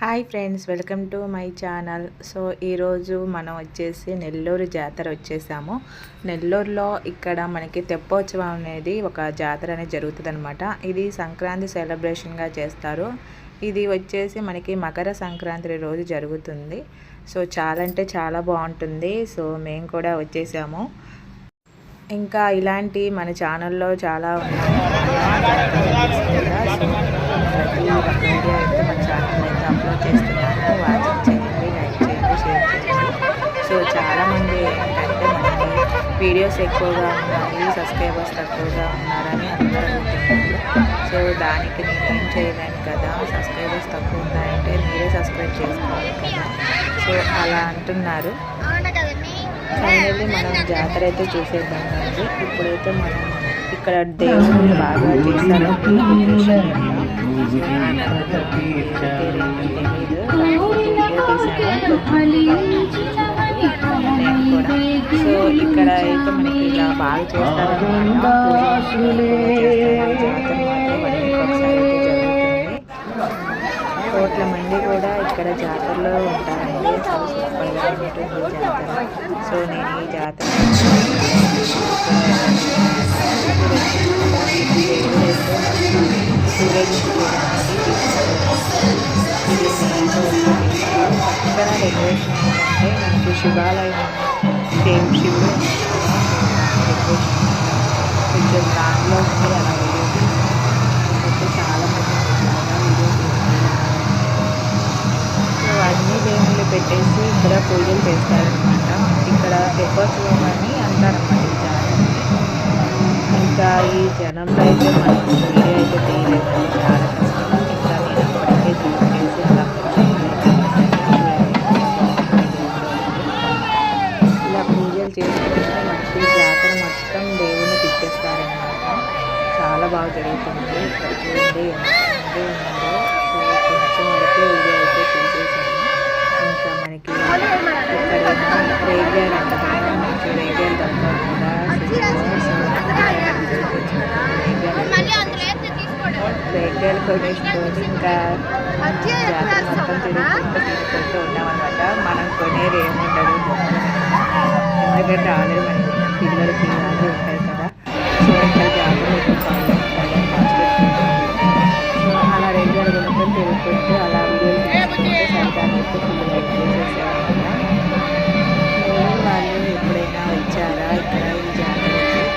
Hi friends welcome to my channel. So ఈరోజు మనం వచ్చేసి నెల్లూరు జాతర వచ్చేసాము. నెల్లూరులో ఇక్కడ మనకి తెప్పోత్సవం అనేది ఒక జాతర అనేది జరుగుతుందనమాట ఇది సంక్రాంతి సెలబ్రేషన్గా చేస్తారు. ఇది వచ్చేసి మనకి మకర సంక్రాంతి రోజు జరుగుతుంది. సో చాలా అంటే చాలా బాగుంటుంది. సో మేము కూడా వచ్చేసాము. ఇంకా ఇలాంటి మన ఛానల్లో చాలా ఉన్నాయి అప్లోడ్ చేస్తున్నాను వాచింగ్ చేయండి లైక్ చేయండి షేర్ చేయండి. సో చాలామంది ఏంటంటే మనకి వీడియోస్ ఎక్కువగా ఉన్నాయి సబ్స్క్రైబర్స్ తక్కువగా ఉన్నారని అందరూ అనుకుంటున్నారు సో దానికి నేను ఏం చేయలేను కదా సబ్స్క్రైబర్స్ తక్కువ ఉన్నాయంటే మీరే సబ్స్క్రైబ్ చేసుకోవాలి కదా. సో అలా అంటున్నారు. ఫైనల్లీ మనం జాతర అయితే చూసేద్దాం అండి. ఇప్పుడైతే మనం ఇక్కడ దేవుడు బాగా చేశారు. సో ఇక్కడ అయితే మనకి ఇలా బాగా చేస్తారు కోట్ల మంది కూడా ఇక్కడ జాతరలో ఉంటారండి ఉంటుంది జాతర సో నేను ఈ జాతర ఇక్కడ డెకరేషన్ మనకి శివాలయం సేమ్ శివుడు డెకరేషన్ కొంచెం దాంట్లో ఉంది అలా వీడియో చాలా వీడియో సో అన్ని దేవుళ్ళు పెట్టేసి ఇక్కడ పూజలు చేస్తారనమాట ఇక్కడ తెప్పోత్సవం అని అంటారన్నమాట ఇంకా ఈ జనంలో అయితే మనం వీడియో అయితే తీయలేదండి చాలా కష్టం చాలా బాగా జరుగుతుంది. ఇక్కడ చూడండి ఎంతమంది ఉన్నారో సో కొంచెం వరకు వీడియో అయితే తీసేసాను ఇంకా మనకి ఇక్కడ రేగ్యాలు అంట కదా మంచి రేగ్యాలు దొరకవు కూడా రేగ్యాలు కొనేసుకొని ఇంకా మొత్తం తిరుగుకుంటూ తిరుగుకుంటూ ఉన్నామన్నమాట మనం కొనేది ఏముండదు. ఎందుకంటే ఆల్రెడీ మనకి పిల్లలకి అది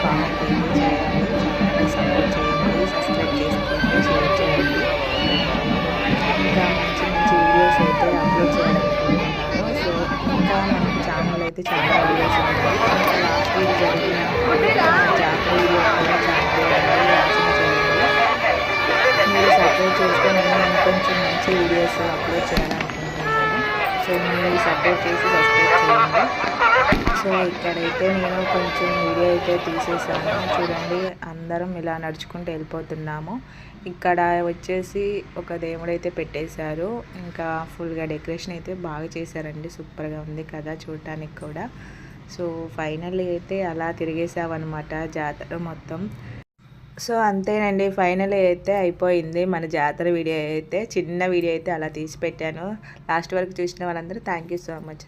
కామెంట్ చేయండి సపోర్ట్ చేయండి సబ్స్క్రైబ్ చేసుకోండి షేర్ చేయండి ఇంకా మంచి మంచి వీడియోస్ అయితే అప్లోడ్ చేయాలనుకుంటున్నాను సో ఇంకా మన ఛానల్ అయితే చాలా వీడియోస్ ఉంటాయి లాస్ట్ వీక్ జరిగిన జాతర వీడియో కూడా చేయండి మీరు సపోర్ట్ చేస్తే నేను ఇంకొంచెం మంచి వీడియోస్ అప్లోడ్ చేయాలనుకుంటున్నాను సో మీరు సపోర్ట్ చేసి సబ్స్క్రైబ్ చేయండి సో ఇక్కడైతే నేను కొంచెం వీడియో అయితే తీసేసాను. చూడండి అందరం ఇలా నడుచుకుంటూ వెళ్ళిపోతున్నాము. ఇక్కడ వచ్చేసి ఒక దేవుడు అయితే పెట్టేశారు. ఇంకా ఫుల్గా డెకరేషన్ అయితే బాగా చేశారండి. సూపర్గా ఉంది కదా చూడటానికి కూడా. సో ఫైనల్లీ అయితే అలా తిరిగేసామన్నమాట జాతర మొత్తం. సో అంతేనండి ఫైనల్ అయితే అయిపోయింది మన జాతర వీడియో అయితే. చిన్న వీడియో అయితే అలా తీసి పెట్టాను లాస్ట్ వరకు చూసిన వాళ్ళందరూ థ్యాంక్ యూ సో మచ్.